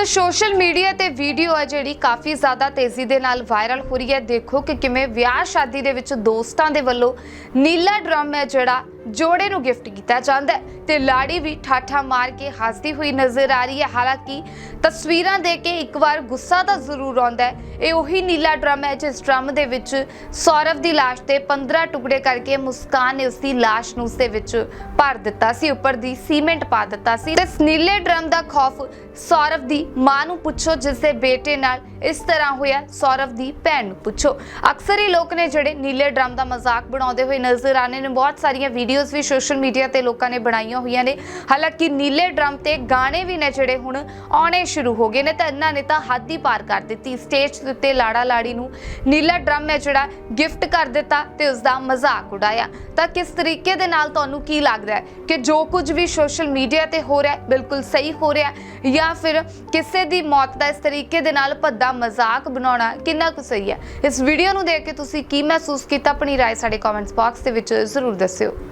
ਤਾਂ social media ਤੇ video ਹੈ ਜਿਹੜੀ ਕਾਫੀ ਜ਼ਿਆਦਾ ਤੇਜ਼ੀ ਦੇ ਨਾਲ ਵਾਇਰਲ ਹੋ ਰਹੀ ਹੈ। ਦੇਖੋ ਕਿ ਕਿਵੇਂ ਵਿਆਹ ਸ਼ਾਦੀ ਦੇ ਵਿੱਚ ਦੋਸਤਾਂ ਦੇ ਵੱਲੋਂ ਨੀਲਾ ਡਰਮ ਹੈ ਜਿਹੜਾ ਜੋੜੇ ਨੂੰ ਗਿਫਟ ਕੀਤਾ ਜਾਂਦਾ ਹੈ ਤੇ ਲਾੜੀ ਵੀ ਠਾਠਾ ਮਾਰ ਕੇ ਹੱਸਦੀ ਹੋਈ ਨਜ਼ਰ ਆ ਰਹੀ ਹੈ। ਹਾਲਾਂਕਿ ਤਸਵੀਰਾਂ ਦੇਖ ਕੇ ਇੱਕ ਵਾਰ ਗੁੱਸਾ ਤਾਂ ਜ਼ਰੂਰ ਆਉਂਦਾ ਹੈ। ਇਹ ਉਹੀ ਨੀਲਾ ਡਰਮ ਹੈ ਜਿਸ ਡਰਮ ਦੇ ਵਿੱਚ ਸੌਰਵ ਦੀ ਲਾਸ਼ ਤੇ 15 ਟੁਕੜੇ ਕਰਕੇ ਮੁਸਕਾਨ ਨੇ ਉਸ ਦੀ ਲਾਸ਼ ਨੂੰ ਉਸ ਦੇ ਵਿੱਚ ਭਰ ਦਿੱਤਾ ਸੀ, ਉੱਪਰ ਦੀ ਸੀਮੈਂਟ ਪਾ ਦਿੱਤਾ ਸੀ। ਤੇ ਇਸ ਨੀਲੇ ਡਰਮ ਦਾ ਖੌਫ ਸੌਰਵ ਦੀ ਮਾਂ ਨੂੰ ਪੁੱਛੋ, ਜਿਸ ਦੇ ਬੇਟੇ ਨਾਲ ਇਸ ਤਰ੍ਹਾਂ ਹੋਇਆ, ਸੌਰਵ ਦੀ ਭੈਣ ਨੂੰ ਪੁੱਛੋ। ਅਕਸਰ ਹੀ ਲੋਕ ਨੇ ਜਿਹੜੇ ਨੀਲੇ ਡਰਮ ਦਾ ਮਜ਼ਾਕ ਬਣਾਉਂਦੇ ਹੋਏ ਨਜ਼ਰ ਆਨੇ ਨੇ। ਬਹੁਤ ਸਾਰੀਆਂ ਵੀਡੀਓ ਵੀਡੀਓਜ਼ ਵੀ ਸੋਸ਼ਲ ਮੀਡੀਆ ਤੇ ਲੋਕਾਂ ਨੇ ਬਣਾਈਆਂ ਹੋਈਆਂ ਨੇ ਹਾਲਾਂਕਿ ਨੀਲੇ ਡਰਮ ਤੇ ਗਾਣੇ ਵੀ ਨੇ ਜਿਹੜੇ ਹੁਣ ਆਉਣੇ ਸ਼ੁਰੂ ਹੋ ਗਏ ਨੇ ਤਾਂ ਇਹਨਾਂ ਨੇ ਤਾਂ ਹੱਦ ਹੀ ਪਾਰ ਕਰ ਦਿੱਤੀ ਸਟੇਜ ਦੇ ਉੱਤੇ ਲਾੜਾ ਲਾੜੀ ਨੂੰ ਨੀਲਾ ਡਰਮ ਹੈ ਜਿਹੜਾ ਗਿਫਟ ਕਰ ਦਿੱਤਾ ਤੇ ਉਸ ਦਾ ਮਜ਼ਾਕ ਉਡਾਇਆ ਤਾਂ ਕਿਸ ਤਰੀਕੇ ਦੇ ਨਾਲ ਤੁਹਾਨੂੰ ਕੀ ਲੱਗਦਾ ਹੈ ਕਿ ਜੋ ਕੁਝ ਵੀ ਸੋਸ਼ਲ ਮੀਡੀਆ ਤੇ ਹੋ ਰਿਹਾ ਹੈ ਬਿਲਕੁਲ ਸਹੀ ਹੋ ਰਿਹਾ ਹੈ ਜਾਂ ਫਿਰ ਕਿਸੇ ਦੀ ਮੌਤ ਦਾ ਇਸ ਤਰੀਕੇ ਦੇ ਨਾਲ ਭੱਦਾ ਮਜ਼ਾਕ ਬਣਾਉਣਾ ਕਿੰਨਾ ਕੁ ਸਹੀ ਹੈ ਇਸ ਵੀਡੀਓ ਨੂੰ ਦੇਖ ਕੇ ਤੁਸੀਂ ਕੀ ਮਹਿਸੂਸ ਕੀਤਾ ਆਪਣੀ رائے ਸਾਡੇ ਕਮੈਂਟਸ ਬਾਕਸ ਦੇ ਵਿੱਚ ਜ਼ਰੂਰ ਦੱਸਿਓ